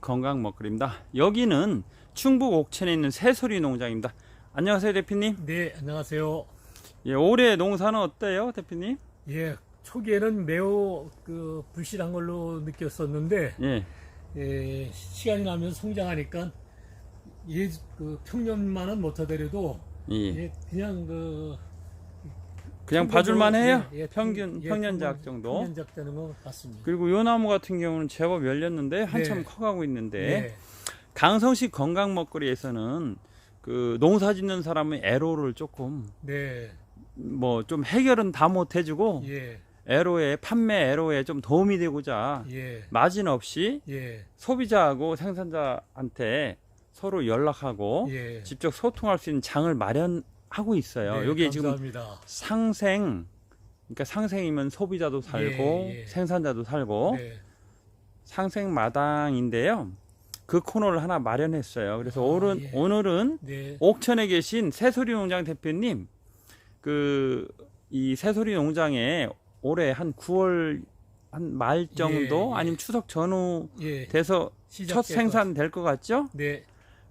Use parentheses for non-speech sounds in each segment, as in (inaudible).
건강 먹거리입니다. 여기는 충북 옥천에 있는 새소리 농장입니다. 안녕하세요, 대표님. 네, 안녕하세요. 예, 올해 농사는 어때요, 대표님? 예, 초기에는 매우 그 불실한 걸로 느꼈었는데 예, 예, 시간이 나면서 성장하니까 예, 그 평년만은 못하더라도 예. 예, 그냥 그 그냥 봐줄만 해요? 예, 예, 평균, 예, 평년작 평년- 정도? 평년작 되는 것 같습니다. 그리고 요 나무 같은 경우는 제법 열렸는데 한참 네. 커가고 있는데 네, 강성식 건강 먹거리에서는 그 농사 짓는 사람의 애로를 조금 네, 뭐 좀 해결은 다 못 해주고 예, 애로에 판매 애로에 좀 도움이 되고자 예, 마진 없이 예, 소비자하고 생산자한테 서로 연락하고 예. 직접 소통할 수 있는 장을 마련 하고 있어요. 네, 여기 지금 감사합니다. 상생 그러니까 상생이면 소비자도 살고 예, 예. 생산자도 살고 네, 상생 마당인데요. 그 코너를 하나 마련했어요. 그래서 아, 오늘은 예. 오늘은 네, 옥천에 계신 새소리 농장 대표님 그 이 새소리 농장에 올해 한 9월 한 말 정도 예, 예. 아니면 추석 전후 예, 돼서 시작 첫 생산 될 것 같죠? 네,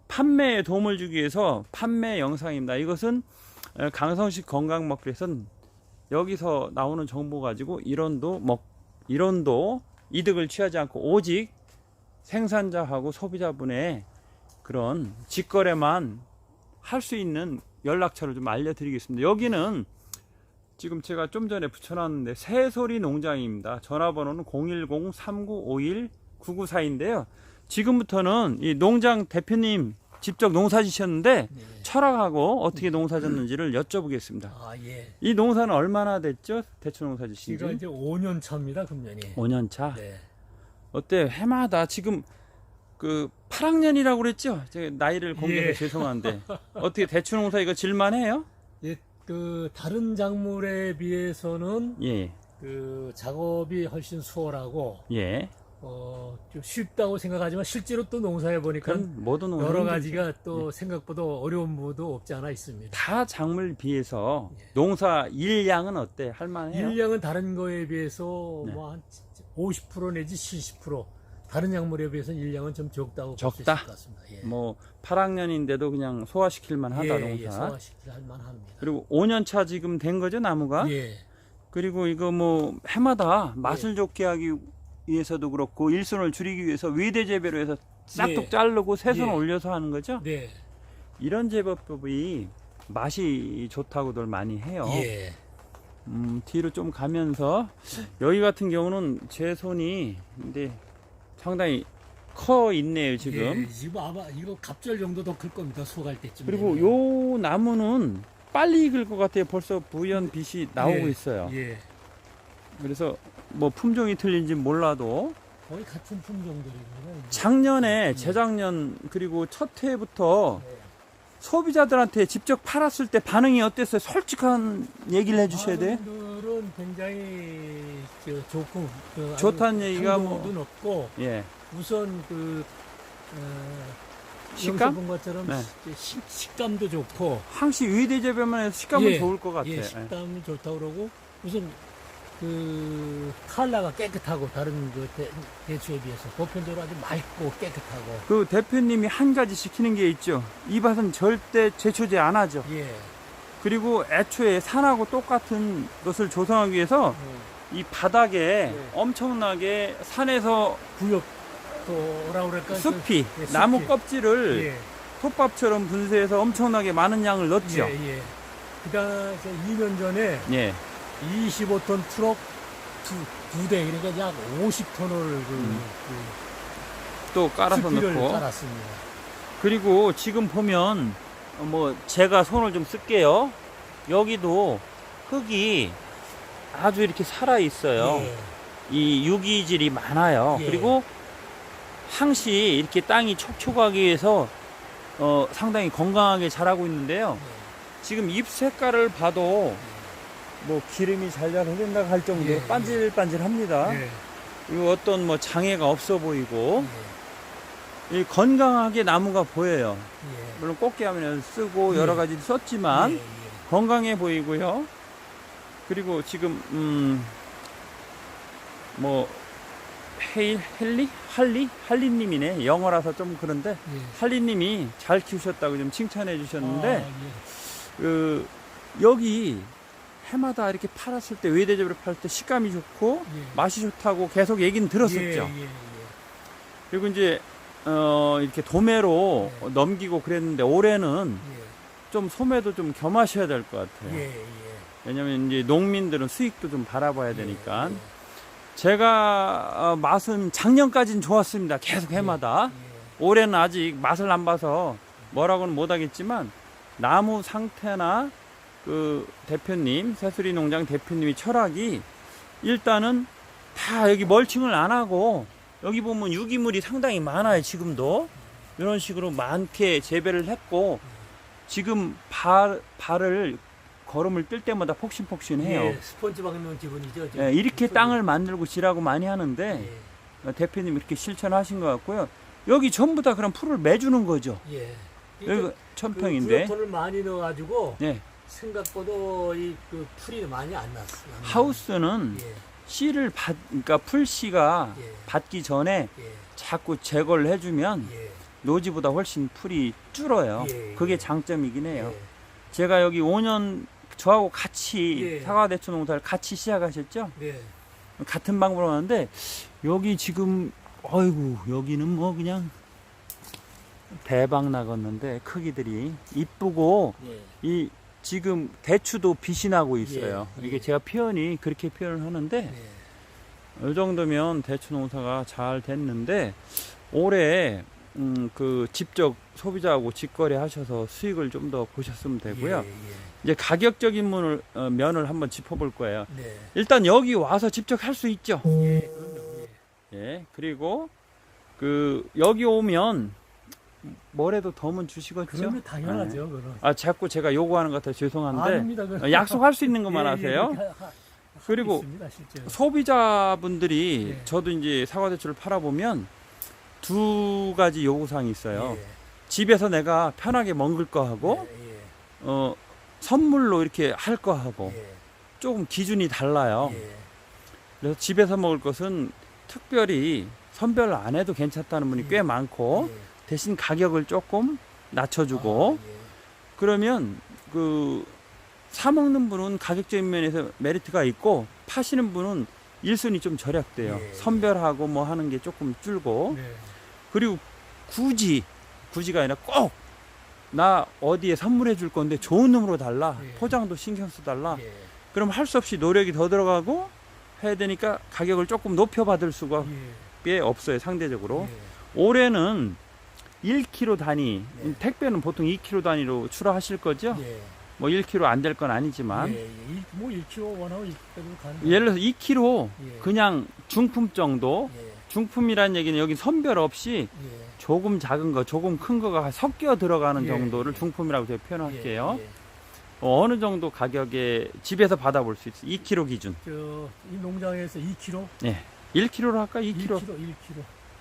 판매에 도움을 주기 위해서 판매 영상입니다. 이것은 어, 강성식 건강 먹기에선 여기서 나오는 정보 가지고 이론도 먹 이론도 이득을 취하지 않고 오직 생산자하고 소비자분의 그런 직거래만 할 수 있는 연락처를 좀 알려드리겠습니다. 여기는 지금 제가 좀 전에 붙여놨는데 새소리 농장입니다. 전화번호는 010-3951-9942인데요. 지금부터는 이 농장 대표님 직접 농사 지셨는데 네. 철학하고 어떻게 농사 졌는지를 여쭤보겠습니다. 아, 예. 이 농사는 얼마나 됐죠? 대추 농사 지신 지금 지? 이제 5년 차입니다, 금년이. 5년 차. 네. 어때? 해마다 지금 그 8학년이라고 그랬죠? 제가 나이를 공개해서 예. 죄송한데 (laughs) 어떻게 대추 농사 이거 질만해요? 예, 그 다른 작물에 비해서는 예, 그 작업이 훨씬 수월하고 예. 어, 좀 쉽다고 생각하지만 실제로 또 농사해 보니까 모든 여러. 가지가 또 생각보다 어려운 부분도 없지 않아 있습니다. 다 작물 비해서 예. 농사 일량은 어때? 할만해요? 일량은 다른 거에 비해서 네. 뭐한50% 내지 70% 다른 작물에 비해서는 일량은 좀 적다고 볼 수 있을 적다? 것 같습니다. 예. 뭐 8학년인데도 그냥 소화시킬 만 하다 예, 농사. 예, 소화시킬 만합니다. 그리고 5년 차 지금 된 거죠 나무가? 예, 그리고 이거 뭐 해마다 맛을 좋게 하기 위해서도 그렇고 일손을 줄이기 위해서 위대 재배로 해서 싹둑 예. 자르고 새손 예. 올려서 하는 거죠? 네, 이런 재배법이 맛이 좋다고들 많이 해요. 예, 음, 뒤로 좀 가면서 여기 같은 경우는 제 손이 근데 상당히 커 있네요 지금. 예, 지금 아마 이거 갑절 정도 더 클 겁니다. 수확할 때쯤. 그리고 되면. 요 나무는 빨리 익을 것 같아요. 벌써 부연 빛이 나오고 예, 있어요. 예, 그래서 뭐 품종이 틀린지 몰라도 거의 같은 품종들입니다. 작년에 재작년 그리고 첫 해부터 네. 소비자들한테 직접 팔았을 때 반응이 어땠어요? 솔직한 얘기를 해주셔야 돼. 분들은 굉장히 저 좋고 그 좋다는 얘기가 뭐- 없고 예, 우선 그 어, 식감? 본 것처럼 네. 식, 식감도 좋고 항시 위대 재배만 해서 식감은 예, 좋을 것 같아요. 예, 식감이 좋다고 그러고 우선 그 칼라가 깨끗하고 다른 그 대, 대추에 비해서 보편적으로 아주 맑고 깨끗하고 그 대표님이 한 가지 시키는 게 있죠. 이 밭은 절대 제초제 안 하죠. 예, 그리고 애초에 산하고 똑같은 것을 조성하기 위해서 예, 이 바닥에 네. 엄청나게 산에서 구역 또 뭐라 그럴까 숲이, 예, 숲이. 나무 껍질을 예, 톱밥처럼 분쇄해서 엄청나게 많은 양을 넣죠. 예, 예. 그다음 2년 전에 예. 25톤 트럭 두, 두 대, 그러니까 약 50톤을 그, 음. 그또 깔아서 넣고 깔았습니다. 그리고 지금 보면 어, 뭐 제가 손을 좀 쓸게요. 여기도 흙이 아주 이렇게 살아 있어요. 예, 이 유기질이 많아요. 예. 그리고 항시 이렇게 땅이 촉촉하게 해서 어, 상당히 건강하게 자라고 있는데요. 지금 잎 색깔을 봐도 뭐 기름이 잘잘 흐른다 할 정도로 예, 반질반질합니다. 예, 그리고 어떤 뭐 장애가 없어 보이고 예, 이 건강하게 나무가 보여요. 예. 물론 꽃게하면 쓰고 예. 여러 가지 썼지만 예, 예. 건강해 보이고요. 그리고 지금 음, 뭐 헤일 헬리 할리 할리님이네 영어라서 좀 그런데 예. 할리님이 잘 키우셨다고 좀 칭찬해 주셨는데 아, 예. 그 여기 해마다 이렇게 팔았을 때 외대접으로 팔때 식감이 좋고 예. 맛이 좋다고 계속 얘기는 들었었죠. 예, 예, 예. 그리고 이제 어 이렇게 도매로 예. 넘기고 그랬는데 올해는 예. 좀 소매도 좀 겸하셔야 될 것 같아요. 예, 예. 왜냐면 이제 농민들은 수익도 좀 바라봐야 되니까. 예, 제가 어, 맛은 작년까지는 좋았습니다. 계속 해마다. 예. 올해는 아직 맛을 안 봐서 뭐라고는 못하겠지만 나무 상태나 그 대표님 새수리 농장 대표님이 철학이 일단은 다 여기 멀칭을 안 하고 여기 보면 유기물이 상당히 많아요 지금도 이런 식으로 많게 재배를 했고 지금 발 발을 걸음을 뛸 때마다 폭신폭신해요. 예, 스펀지 박는 기분이죠. 예, 이렇게. 땅을 만들고 지라고 많이 하는데 예. 어, 대표님 이렇게 실천하신 것 같고요. 여기 전부 다 그런 풀을 매주는 거죠. 예. 여기가 천평인데. 그을 많이 넣어가지고 네. 생각보다 이그 풀이 많이 안 났어. 안 하우스는 났어요. 씨를 받, 그러니까 풀 씨가 예. 예. 받기 전에 예. 자꾸 제거를 해주면 예. 노지보다 훨씬 풀이 줄어요. 예, 그게 예. 장점이긴 해요. 예. 제가 여기 5년 저하고 같이 예. 사과 대추 농사를 같이 시작하셨죠? 예. 같은 방법으로 하는데 여기 지금 어이구 여기는 뭐 그냥 대박 나겠는데 크기들이 이쁘고 예. 이 지금 대추도 빛이 나고 있어요. 예, 예. 이게 제가 표현이 그렇게 표현을 하는데 예. 이 정도면 대추 농사가 잘 됐는데 올해 음, 그 직접 소비자하고 직거래 하셔서 수익을 좀 더 보셨으면 되고요. 예, 예. 이제 가격적인 면을, 어, 면을 한번 짚어볼 거예요. 네. 일단 여기 와서 직접 할 수 있죠. 예. 그럼요. 예. 예, 그리고 그 여기 오면 뭐래도 덤은 주시겠죠. 그러면 당연하죠. 그럼. 아 자꾸 제가 요구하는 것 같아 서 죄송한데 아닙니다. 어, 약속할 수 있는 것만 예, 예, 하세요. 하- 하- 그리고 있습니다. 소비자분들이 예. 저도 이제 사과대추를 팔아 보면 두 가지 요구 사항이 있어요. 예. 집에서 내가 편하게 먹을 거 하고 예, 예. 어, 선물로 이렇게 할 거 하고 예. 조금 기준이 달라요. 예. 그래서 집에서 먹을 것은 특별히 선별 안 해도 괜찮다는 분이 꽤 예. 많고 예. 대신 가격을 조금 낮춰주고 아, 예. 그러면 그 사 먹는 분은 가격적인 면에서 메리트가 있고 파시는 분은 일순위 좀 절약돼요. 예. 선별하고 뭐 하는 게 조금 줄고 네. 그리고 굳이 굳이가 아니라 꼭 나 어디에 선물해 줄 건데 좋은 놈으로 달라 예. 포장도 신경 써 달라 예. 그럼 할 수 없이 노력이 더 들어가고 해야 되니까 가격을 조금 높여 받을 수가 예. 꽤 없어요 상대적으로 예. 올해는 1kg 단위 예. 택배는 보통 2kg 단위로 출하하실 거죠 예. 뭐 1kg 안 될 건 아니지만 예, 예. 일- 뭐 1kg 원하고 1kg 가는 예를 들어서 2kg 예. 그냥 중품 정도 예. 중품이라는 얘기는 여기 선별 없이 예. 조금 작은 거 조금 큰 거가 섞여 들어가는 예, 정도를 예. 중품이라고 제가 표현할게요 예, 예. 어느 정도 가격에 집에서 받아볼 수 있어요 2kg 기준 저이 농장에서 2kg, 1kg로 할까 2kg 1kg,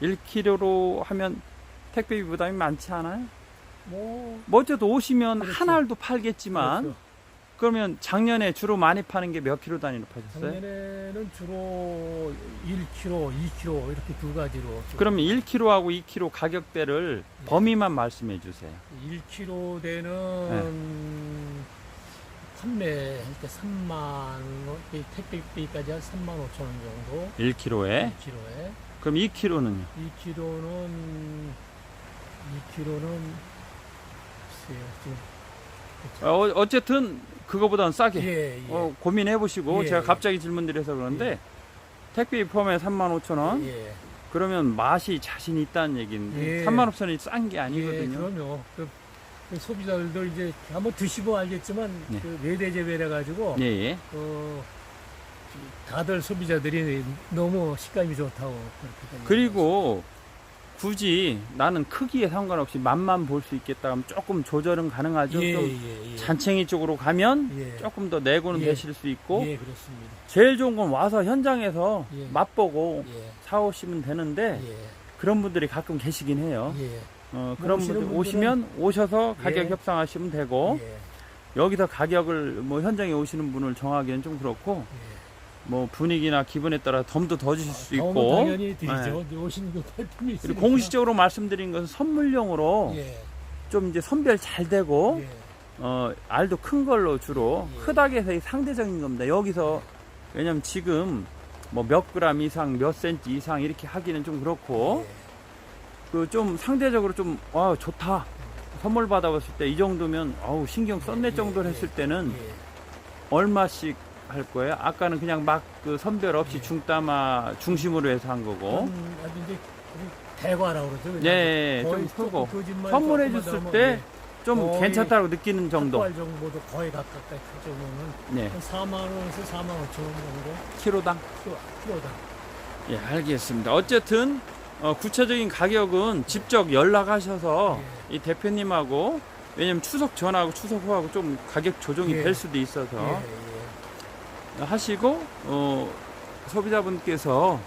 1kg. 1kg로 하면 택배비 부담이 많지 않아요? 뭐 뭐 어쨌든 오시면 그렇죠. 한 알도 팔겠지만 그렇죠. 그러면 작년에 주로 많이 파는 게 몇 킬로 단위로 파셨어요? 작년에는 주로 1kg, 2kg 이렇게 두 가지로. 좀 그러면 1kg하고 2kg 가격대를 예. 범위만 말씀해 주세요. 1kg 되는 네. 판매할 때 3만 원, 이 택배비까지 한 3만 5천 원 정도. 1kg에. 1kg에. 그럼 2kg는요? 2kg는 2kg는 글쎄요 지금 어, 어쨌든 그거보다는 싸게 예, 예. 어, 고민해 보시고 예, 제가 예. 갑자기 질문드려서 그런데 택배비 포함해 35,000원 예. 그러면 맛이 자신 있다는 얘기인데 예. 35,000원이 싼 게 예, 아니거든요. 그럼요. 그, 그 소비자들도 이제 한번 드시고 알겠지만 예. 그 외대 재배래 가지고 예, 예. 어, 다들 소비자들이 너무 식감이 좋다고 그렇게 그리고 굳이 나는 크기에 상관없이 맛만 볼 수 있겠다 하면 조금 조절은 가능하죠. 예, 좀 예, 예. 잔챙이 쪽으로 가면 예. 조금 더 내고는 예. 되실 수 있고 예, 그렇습니다. 제일 좋은 건 와서 현장에서 예. 맛보고 예. 사오시면 되는데 예. 그런 분들이 가끔 계시긴 해요. 예. 어, 뭐 그런 분들 오시면 오셔서 가격 예. 협상하시면 되고 예. 여기서 가격을 뭐 현장에 오시는 분을 정하기는 좀 그렇고 예. 뭐 분위기나 기분에 따라 덤도 더 주실 수 도움은 있고 당연히 네. 드리죠. 이제 오시는 그 대표님이 있으니까. 그리고 공식적으로 말씀드린 것은 선물용으로 예, 좀 이제 선별 잘 되고 예, 어, 알도 큰 걸로 주로 예. 이 상대적인 겁니다. 여기서 왜냐면 지금 뭐 몇 그램 이상 몇 센치 이상 이렇게 하기는 좀 그렇고 예. 그좀 상대적으로 좀 와 좋다 선물 받아봤을 때 이 정도면 아우 신경 썼네 예, 정도를 예, 했을 때는 예. 얼마씩 할 거예요? 아까는 그냥 막 그 선별 없이 예. 중따마 중심으로 해서 한 거고 음, 아주 이제 우리 대과라고 그러죠. 그냥 예, 거의 좀 크고 거짓말 선물해 조금만 줬을 하면, 때 예, 좀 거의 괜찮다고 느끼는 정도 탁구할 정도도 거의 할 정도면 네한 4만 원에서 4만 5천 원 정도 키로당 키로, 키로당. 예 알겠습니다 어쨌든 어, 구체적인 가격은 직접 연락하셔서 예. 이 대표님하고 왜냐면 추석 전하고 추석 후하고 좀 가격 조정이 예. 될 수도 있어서 예, 예. 하시고 어, 소비자분께서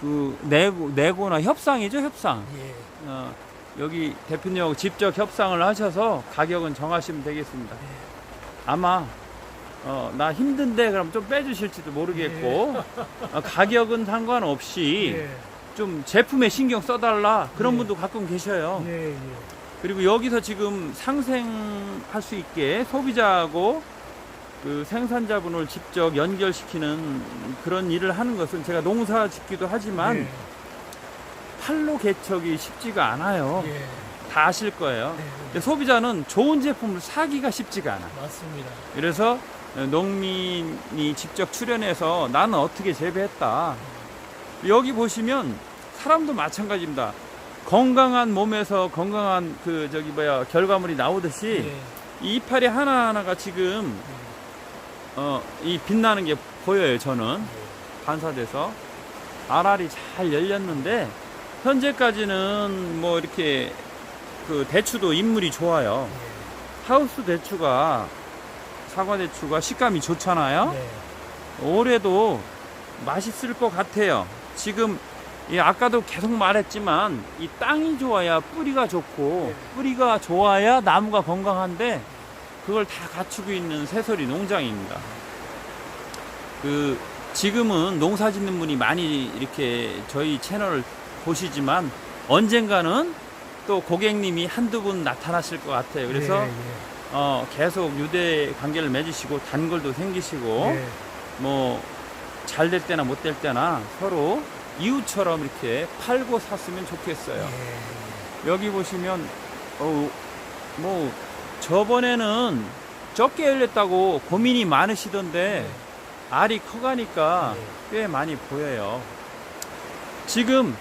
그 내고 내고나 협상이죠 협상 예. 어, 여기 대표님하고 직접 협상을 하셔서 가격은 정하시면 되겠습니다. 아마 어, 나 힘든데 그럼 좀 빼주실지도 모르겠고 어, 가격은 상관없이 예. 좀 제품에 신경 써달라 그런 예. 분도 가끔 계셔요. 예, 예. 그리고 여기서 지금 상생할 수 있게 소비자하고 그 생산자분을 직접 연결시키는 그런 일을 하는 것은 제가 농사 짓기도 하지만 예. 팔로 개척이 쉽지가 않아요. 예. 다 아실 거예요. 네, 근데 소비자는 좋은 제품을 사기가 쉽지가 않아. 맞습니다. 그래서 농민이 직접 출연해서 나는 어떻게 재배했다. 여기 보시면 사람도 마찬가지입니다. 건강한 몸에서 건강한 그 저기 뭐야 결과물이 나오듯이 예. 이 이파리 하나하나가 지금 어 이 빛나는 게 보여요. 저는 반사돼서 알알이 잘 열렸는데 현재까지는 뭐 이렇게 그 대추도 인물이 좋아요. 하우스 대추가 사과 대추가 식감이 좋잖아요. 네. 올해도 맛있을 것 같아요. 지금 이 아까도 계속 말했지만 이 땅이 좋아야 뿌리가 좋고 뿌리가 좋아야 나무가 건강한데 그걸 다 갖추고 있는 새소리 농장입니다. 그 지금은 농사 짓는 분이 많이 이렇게 저희 채널을 보시지만 언젠가는 또 고객님이 한두 분 나타나실 것 같아요. 그래서 예, 예. 어, 계속 유대 관계를 맺으시고 단골도 생기시고 예. 뭐잘 될 때나 못 될 때나 서로 이웃처럼 이렇게 팔고 샀으면 좋겠어요. 예. 여기 보시면 어, 뭐 저번에는 적게 열렸다고 고민이 많으시던데 알이 커가니까 꽤 많이 보여요. 지금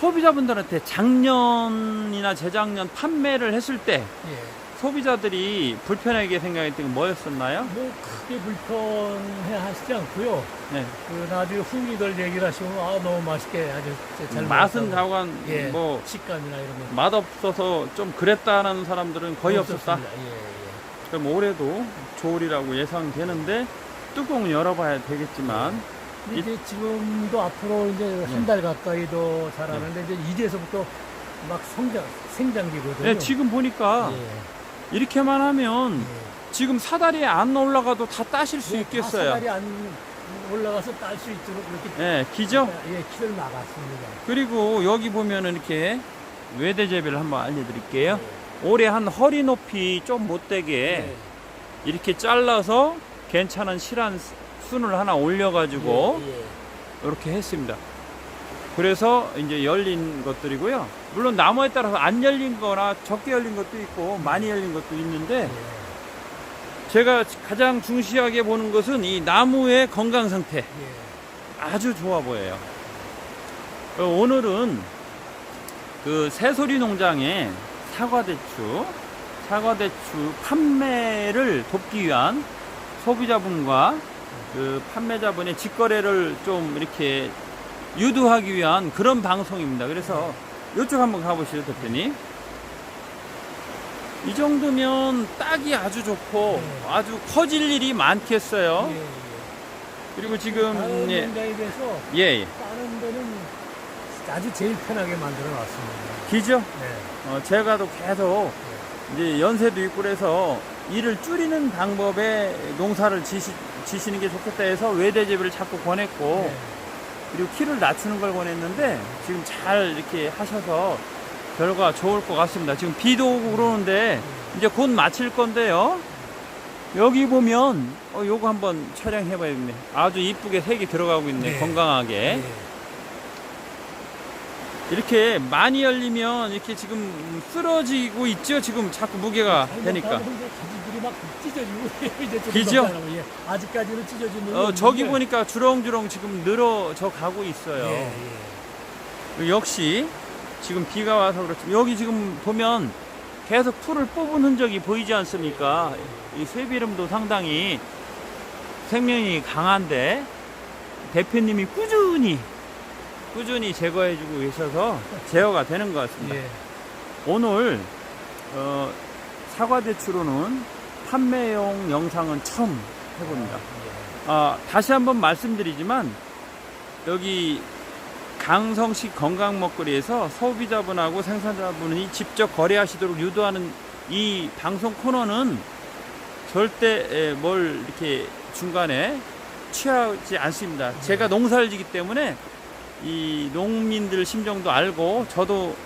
소비자분들한테 작년이나 재작년 판매를 했을 때 예. 소비자들이 불편하게 생각했던 게 뭐였었나요? 뭐 크게 불편해 하시지 않고요. 네. 그 나중에 후기들 얘기를 하시면 아 너무 맛있게 아주 잘 맛은 먹었다고. 자관 예. 뭐 식감이나 이런 거 맛 없어서 좀 그랬다는 사람들은 거의 없었다. 없었습니다. 예, 예. 그럼 올해도 좋으리라고 예상되는데 뚜껑은 열어봐야 되겠지만 근데 이제 지금도 앞으로 이제 네. 한달 가까이 더 자라는데 이제 이제서부터 막 성장 생장기거든요. 네, 지금 보니까 예, 이렇게만 하면 예. 지금 사다리에 안 올라가도 다 따실 수 예, 있겠어요. 다 사다리 안 올라가서 딸 수 있도록 이렇게 네, 기죠? 예, 키를 막았습니다. 그리고 여기 보면은 이렇게 외대 재배를 한번 알려드릴게요. 예. 올해 한 허리 높이 좀 못되게 예. 이렇게 잘라서 괜찮은 실한 순을 하나 올려가지고 예, 예. 이렇게 했습니다. 그래서 이제 열린 것들이고요. 물론 나무에 따라서 안 열린 거나 적게 열린 것도 있고 많이 열린 것도 있는데 예, 제가 가장 중시하게 보는 것은 이 나무의 건강 상태 예. 아주 좋아 보여요. 어, 오늘은 그 새소리 농장의 사과대추, 사과대추 판매를 돕기 위한 소비자분과 그 판매자분의 직거래를 좀 이렇게 유도하기 위한 그런 방송입니다. 그래서 이쪽 한번 가보시죠, 대표님. 이 정도면 딱이 아주 좋고 네. 아주 커질 일이 많겠어요. 예, 예. 그리고 지금 다른 예, 비해서 예, 예. 다른 데는 아주 제일 편하게 만들어 놨습니다. 기죠? 네. 어, 제가도 계속 이제 연세도 있고 그래서 일을 줄이는 방법에 농사를 지시, 지시는 게 좋겠다 해서 외대 재배를 자꾸 권했고 네. 그리고 키를 낮추는 걸 권했는데 지금 잘 이렇게 하셔서 결과 좋을 것 같습니다. 지금 비도 오고 그러는데 이제 곧 마칠 건데요. 여기 보면 어 요거 한번 촬영해 봐야겠네. 아주 이쁘게 색이 들어가고 있네. 네. 건강하게. 네. 이렇게 많이 열리면 이렇게 지금 쓰러지고 있죠. 지금 자꾸 무게가 뭐 되니까. 다른 이제 가지들이 막 찢어지고 (laughs) 이제 좀 기죠? 넘잖아요. 예. 아직까지는 찢어지는 어, 저기 보니까 주렁주렁 지금 늘어져 가고 있어요. 예, 예. 역시 지금 비가 와서 그렇지. 여기 지금 보면 계속 풀을 뽑은 흔적이 보이지 않습니까? 이 쇠비름도 상당히 생명이 강한데 대표님이 꾸준히 꾸준히 제거해주고 계셔서 제어가 되는 것 같습니다. 예. 오늘 어, 사과 대추로는 판매용 영상은 처음 해봅니다. 아, 다시 한번 말씀드리지만 여기 강성식 건강 먹거리에서 소비자분하고 생산자분이 직접 거래하시도록 유도하는 이 방송 코너는 절대 에, 뭘 이렇게 중간에 취하지 않습니다. 제가 농사를 지기 때문에 이 농민들 심정도 알고 저도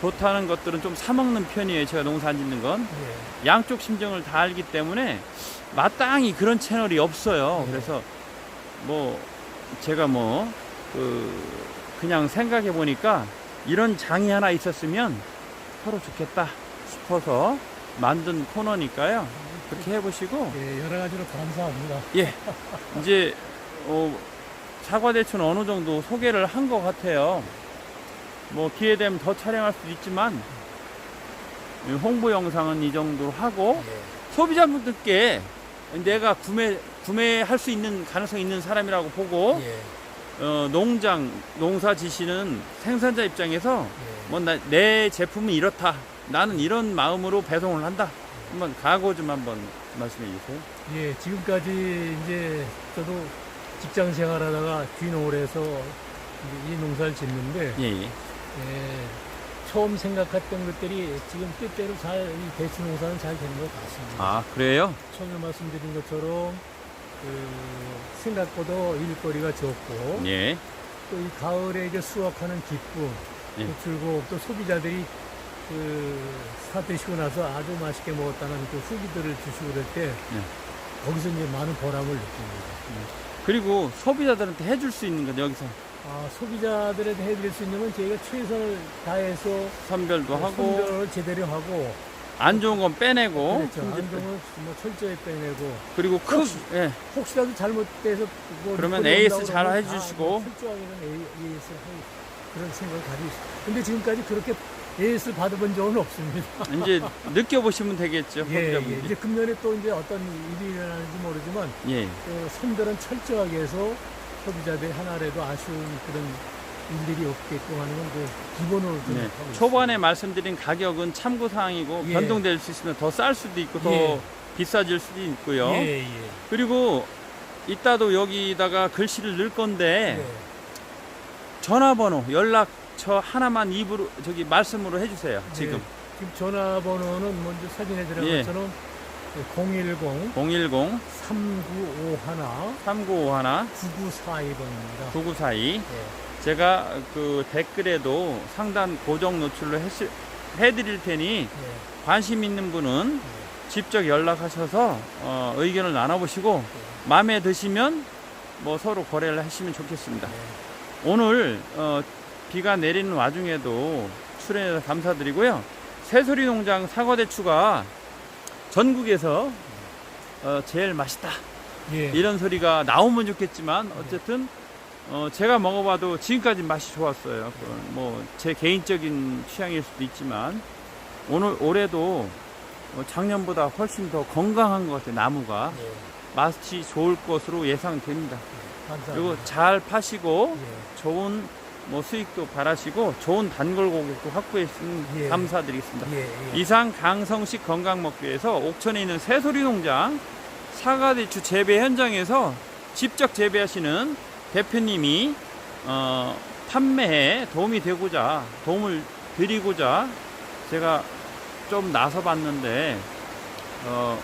좋다는 것들은 좀 사먹는 편이에요. 제가 농사 안 짓는 건. 예. 양쪽 심정을 다 알기 때문에 마땅히 그런 채널이 없어요. 네. 그래서 뭐 제가 뭐 그 그냥 생각해 보니까 이런 장이 하나 있었으면 서로 좋겠다 싶어서 만든 코너니까요. 그렇게 해보시고 예, 여러 가지로 감사합니다. 예 이제 어, 사과 대추는 어느 정도 소개를 한 것 같아요. 뭐 기회 되면 더 촬영할 수도 있지만 홍보 영상은 이 정도로 하고 예. 소비자분들께 내가 구매 구매할 수 있는 가능성 이 있는 사람이라고 보고 예. 어, 농장 농사 지시는 생산자 입장에서 예. 뭐내 제품은 이렇다 나는 이런 마음으로 배송을 한다 한번 각오 좀 한번 말씀해 주세요. 예, 지금까지 이제 저도 직장 생활하다가 귀농을 해서 이 농사를 짓는데 예, 예. 예, 처음 생각했던 것들이 지금 뜻대로 잘, 이 대추 농사는 잘 되는 것 같습니다. 아 그래요? 처음에 말씀드린 것처럼 그 생각보다 일거리가 적고 예, 또 이 가을에 이제 수확하는 기쁨, 예. 그 즐거움, 또 소비자들이 그 사드시고 나서 아주 맛있게 먹었다는 그 후기들을 주시고 그럴 때 네. 거기서 이제 많은 보람을 느낍니다. 그리고 소비자들한테 해줄 수 있는 건 여기서 아, 소비자들한테 해드릴 수 있는 건 저희가 최선을 다해서 선별도 하고 선별을 제대로 하고 안 좋은 건 빼내고 그렇죠. 손질 안정은 뭐 철저히 빼내고 그리고 크 혹시- 예, 혹시라도 잘못돼서 뭐 그러면 AS 잘 해주시고. 다 철저하게는 AS 할 그런 생각을 가지고 있어요. 근데 지금까지 그렇게 AS 받아본 적은 없습니다. (laughs) 이제 느껴보시면 되겠죠 예, 예. 이제 금년에 또 이제 어떤 일이 일어나는지 모르지만 예. 그 선별은 철저하게 해서 소비자들이 하나라도 아쉬운 그런 일들이 없게끔 하는 건그 기본으로 좀 네. 하고 초반에 말씀드린 가격은 참고 사항이고 예. 변동될 수 있으면 더 쌀 수도 있고 더 예. 비싸질 수도 있고요. 있습니다. 예, 예. 그리고 이따도 여기다가 글씨를 넣을 건데 예. 전화번호, 연락 처 하나만 입으로 저기 말씀으로 해주세요. 지금 예. 지금 전화번호는 먼저 사진에 들어간 예. 것처럼 010 010 3951 3951 9942번입니다. 9942 예. 제가 그 댓글에도 상단 고정 노출로 했, 해드릴 테니 예. 관심 있는 분은 예. 직접 연락하셔서 어, 의견을 나눠보시고 마음에 드시면 뭐 서로 거래를 하시면 좋겠습니다. 예. 오늘 어, 비가 내리는 와중에도 출연해서 감사드리고요. 새소리 농장 사과 대추가 전국에서 어, 제일 맛있다 예. 이런 소리가 나오면 좋겠지만 어쨌든 어, 제가 먹어봐도 지금까지 맛이 좋았어요. 뭐 제 개인적인 취향일 수도 있지만 오늘 올해도 어, 작년보다 훨씬 더 건강한 것 같아요. 나무가 예. 맛이 좋을 것으로 예상됩니다. 감사합니다. 그리고 잘 파시고 예. 좋은 뭐 수익도 바라시고 좋은 단골 고객도 확보해 주시면 예. 감사드리겠습니다. 예. 예. 이상 강성식 건강먹기에서 옥천에 있는 새소리 농장 사과대추 재배 현장에서 직접 재배하시는 대표님이 어, 판매에 도움이 되고자 도움을 드리고자 제가 좀 나서 봤는데 어,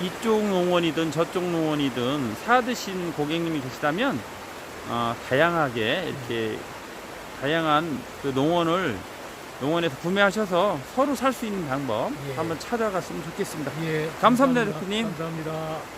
이쪽 농원이든 저쪽 농원이든 사드신 고객님이 계시다면 어, 다양하게 이렇게 다양한 그 농원을 농원에서 구매하셔서 서로 살 수 있는 방법 예. 한번 찾아갔으면 좋겠습니다. 예. 감사합니다, 대표님. 감사합니다.